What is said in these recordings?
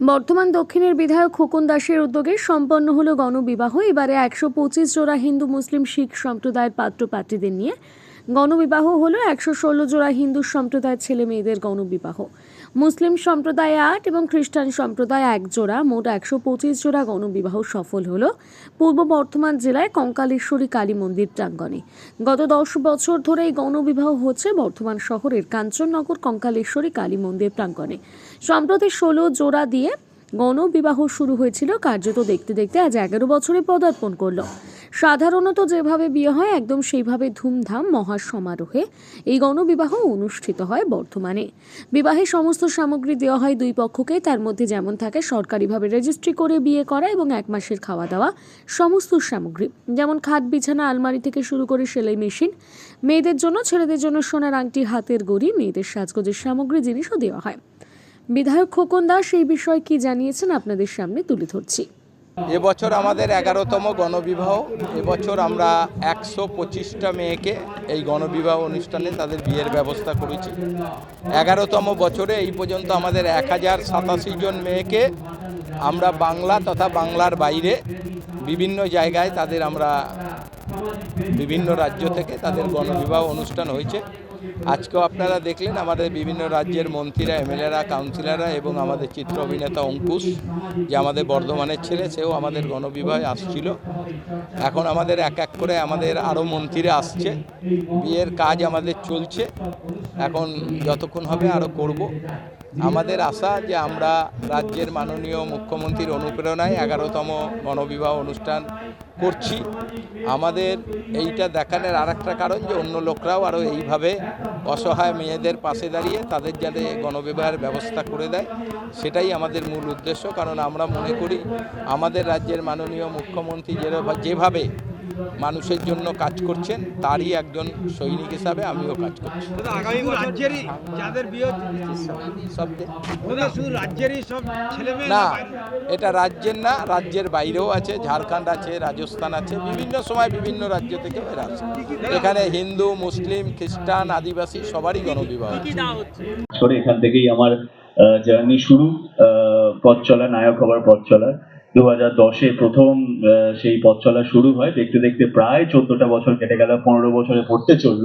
বর্ধমান দক্ষিণের বিধায়ক খোকন দাসের উদ্যোগে সম্পন্ন হলো গণবিবাহ। এবারে একশো পঁচিশ জোড়া হিন্দু মুসলিম শিখ সম্প্রদায়ের পাত্র পাত্রীদের নিয়ে গণবিবাহ হলো একশো ষোলো জোড়া হিন্দু সম্প্রদায়ের ছেলে মেয়েদের গণবিবাহ। মুসলিম সম্প্রদায় আট এবং খ্রিস্টান সম্প্রদায় এক জোড়া, মোট একশো পঁচিশ জোড়া গণবিবাহ সফল হলো। পূর্ব বর্ধমান জেলায় কঙ্কালেশ্বরী কালী মন্দির প্রাঙ্গণে। গত দশ বছর ধরে এই গণবিবাহ হচ্ছে বর্ধমান শহরের কাঞ্চননগর কঙ্কালেশ্বরী কালী মন্দির প্রাঙ্গণে। সম্প্রতি ষোলো জোড়া দিয়ে গণবিবাহ শুরু হয়েছিল, কার্যত দেখতে দেখতে আজ এগারো বছরে পদার্পণ করল। সাধারণত যেভাবে বিয়ে হয়, একদম সেইভাবে ধুমধাম মহা সমারোহে এই গণবিবাহ অনুষ্ঠিত হয় বর্ধমানে। বিবাহে সমস্ত সামগ্রী দেওয়া হয় দুই পক্ষকে, তার মধ্যে যেমন থাকে সরকারিভাবে রেজিস্ট্রি করে বিয়ে করা এবং এক মাসের খাওয়া দাওয়া সমস্ত সামগ্রী। যেমন খাট, বিছানা, আলমারি থেকে শুরু করে সেলাই মেশিন। মেয়েদের জন্য, ছেলেদের জন্য সোনার আংটি, হাতের গড়ি, মেয়েদের সাজগোজের সামগ্রী জিনিসও দেওয়া হয়। বিধায়ক খোকন দাস এই বিষয়ে কি জানিয়েছেন আপনাদের সামনে তুলে ধরছি। এবছর আমাদের এগারোতম গণবিবাহ। এবছর আমরা একশো পঁচিশটা মেয়েকে এই গণবিবাহ অনুষ্ঠানে তাদের বিয়ের ব্যবস্থা করেছি। এগারোতম বছরে এই পর্যন্ত আমাদের এক হাজার সাতাশি জন মেয়েকে আমরা বাংলা তথা বাংলার বাইরে বিভিন্ন জায়গায় তাদের আমরা বিভিন্ন রাজ্য থেকে তাদের গণবিবাহ অনুষ্ঠান হয়েছে। আজকেও আপনারা দেখলেন আমাদের বিভিন্ন রাজ্যের মন্ত্রীরা, এমএলএরা, কাউন্সিলররা এবং আমাদের চিত্র অভিনেতা অঙ্কুশ, যে আমাদের বর্ধমানের ছেলে, সেও আমাদের গণবিবাহে আসছিল। এখন আমাদের এক এক করে আমাদের আরও মন্ত্রীরা আসছে। বিয়ের কাজ আমাদের চলছে। এখন যতক্ষণ হবে আরও করব। আমাদের আশা যে আমরা রাজ্যের মাননীয় মুখ্যমন্ত্রীর অনুপ্রেরণায় এগারোতম গণবিবাহ অনুষ্ঠান করছি। আমাদের এইটা দেখানোর আর একটা কারণ যে অন্য লোকরাও আরও এইভাবে অসহায় মেয়েদের পাশে দাঁড়িয়ে তাদের যাতে গণবিবাহের ব্যবস্থা করে দেয়, সেটাই আমাদের মূল উদ্দেশ্য। কারণ আমরা মনে করি, আমাদের রাজ্যের মাননীয় মুখ্যমন্ত্রী যেভাবে মানুষের জন্য কাজ করছেন তারই একজন সৈনিক হিসাবে আমিও কাজ করছি। না এটা রাজ্যের না রাজ্যের বাইরেও আছে ঝাড়খণ্ড আছে রাজস্থান আছে বিভিন্ন সময় বিভিন্ন রাজ্য থেকে এরা আছে এখানে হিন্দু মুসলিম খ্রিস্টান আদিবাসী সবারই গণবিবাহ এখান থেকেই আমার জার্নি শুরু। পথ চলা নায়ক হবার পথ চলা। দু হাজার দশে প্রথম সেই পথ চলা শুরু হয়। দেখতে দেখতে প্রায় চোদ্দটা বছর কেটে গেল পনেরো বছরে পড়তে চলল।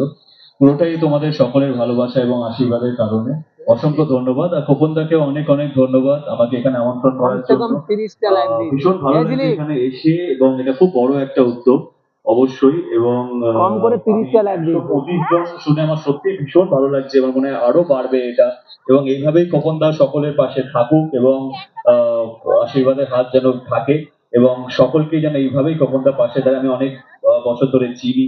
পুরোটাই তোমাদের সকলের ভালোবাসা এবং আশীর্বাদের কারণে। অসংখ্য ধন্যবাদ। আর খোকনদাকে অনেক অনেক ধন্যবাদ আমাকে এখানে আমন্ত্রণ করার জন্য। ভীষণ ভালো লাগছে এখানে এসে এবং এটা খুব বড় একটা উদ্যোগ অবশ্যই। এবং কম করে তিরিশটা লাগবে জন শুনে আমার সত্যি ভীষণ ভালো লাগছে আমার মনে হয় আরও বাড়বে এটা। এবং এইভাবেই খোকন দা সকলের পাশে থাকুক এবং আশীর্বাদের হাত যেন থাকে এবং সকলকে যেন এইভাবেই কখনটা পাশে দাঁড়ায়। আমি অনেক বছর ধরে চিনি।